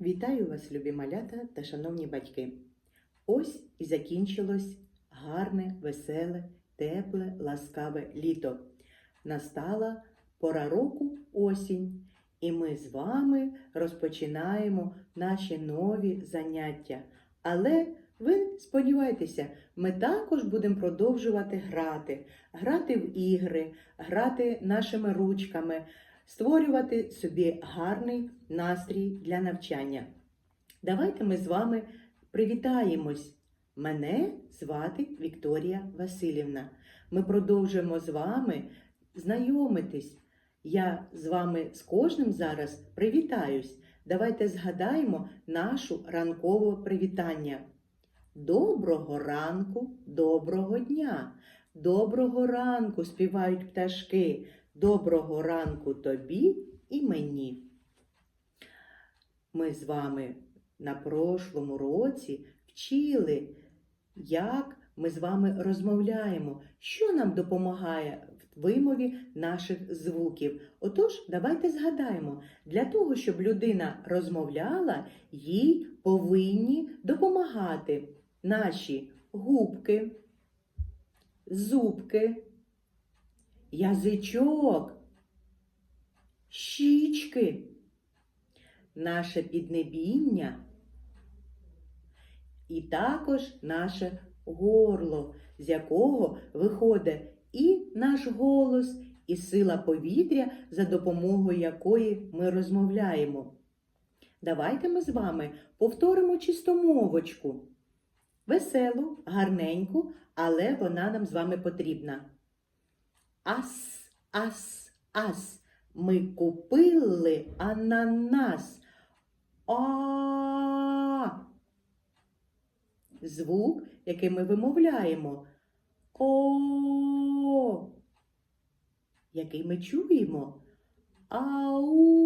Вітаю вас, любі малята та шановні батьки. Ось і закінчилось гарне, веселе, тепле, ласкаве літо. Настала пора року осінь, і ми з вами розпочинаємо наші нові заняття. Але ви сподівайтеся, ми також будемо продовжувати грати, грати в ігри, грати нашими ручками, створювати собі гарний настрій для навчання. Давайте ми з вами привітаємось. Мене звати Вікторія Васильівна. Ми продовжуємо з вами знайомитись. Я з вами з кожним зараз привітаюсь. Давайте згадаємо нашу ранкове привітання. Доброго ранку, доброго дня! Доброго ранку співають пташки. Доброго ранку тобі і мені. Ми з вами на прошлому році вчили, як ми з вами розмовляємо, що нам допомагає в вимові наших звуків. Отож, давайте згадаємо, для того, щоб людина розмовляла, їй повинні допомагати наші губки, зубки, язичок, щічки, наше піднебіння і також наше горло, з якого виходить і наш голос, і сила повітря, за допомогою якої ми розмовляємо. Давайте ми з вами повторимо чистомовочку. Веселу, гарненьку, але вона нам з вами потрібна. Ас, ас, ас. Ми купили ананас. А. Звук, який ми вимовляємо. О. Який ми чуємо. Ау.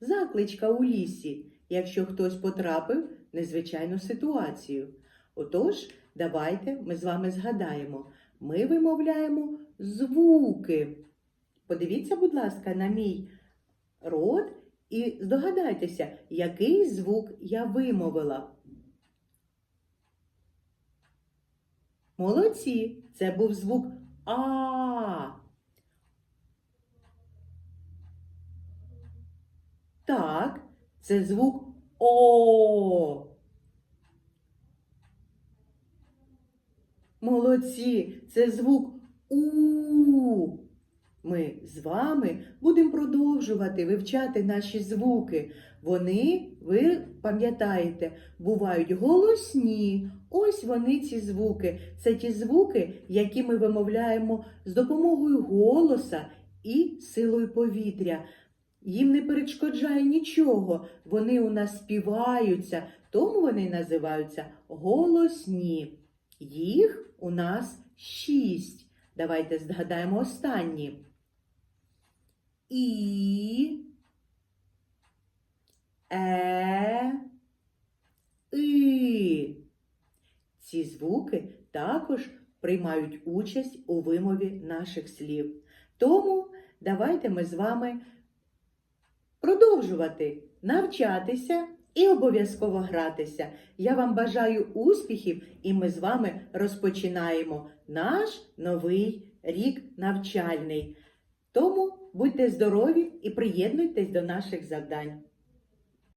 Закличка у лісі, якщо хтось потрапив в незвичайну ситуацію. Отож, давайте ми з вами згадаємо. Ми вимовляємо звуки. Подивіться, будь ласка, на мій рот і здогадайтеся, який звук я вимовила. Молодці! Це був звук А. Так, це звук О. Молодці, це звук У. Ми з вами будемо продовжувати вивчати наші звуки. Вони, ви пам'ятаєте, бувають голосні. Ось вони ці звуки. Це ті звуки, які ми вимовляємо з допомогою голоса і силою повітря. Їм не перешкоджає нічого. Вони у нас співаються, тому вони називаються голосні. Їх у нас шість. Давайте згадаємо останні. І, е, и. Ці звуки також приймають участь у вимові наших слів. Тому давайте ми з вами продовжувати навчатися і обов'язково гратися. Я вам бажаю успіхів, і ми з вами розпочинаємо наш новий рік навчальний. Тому будьте здорові і приєднуйтесь до наших завдань.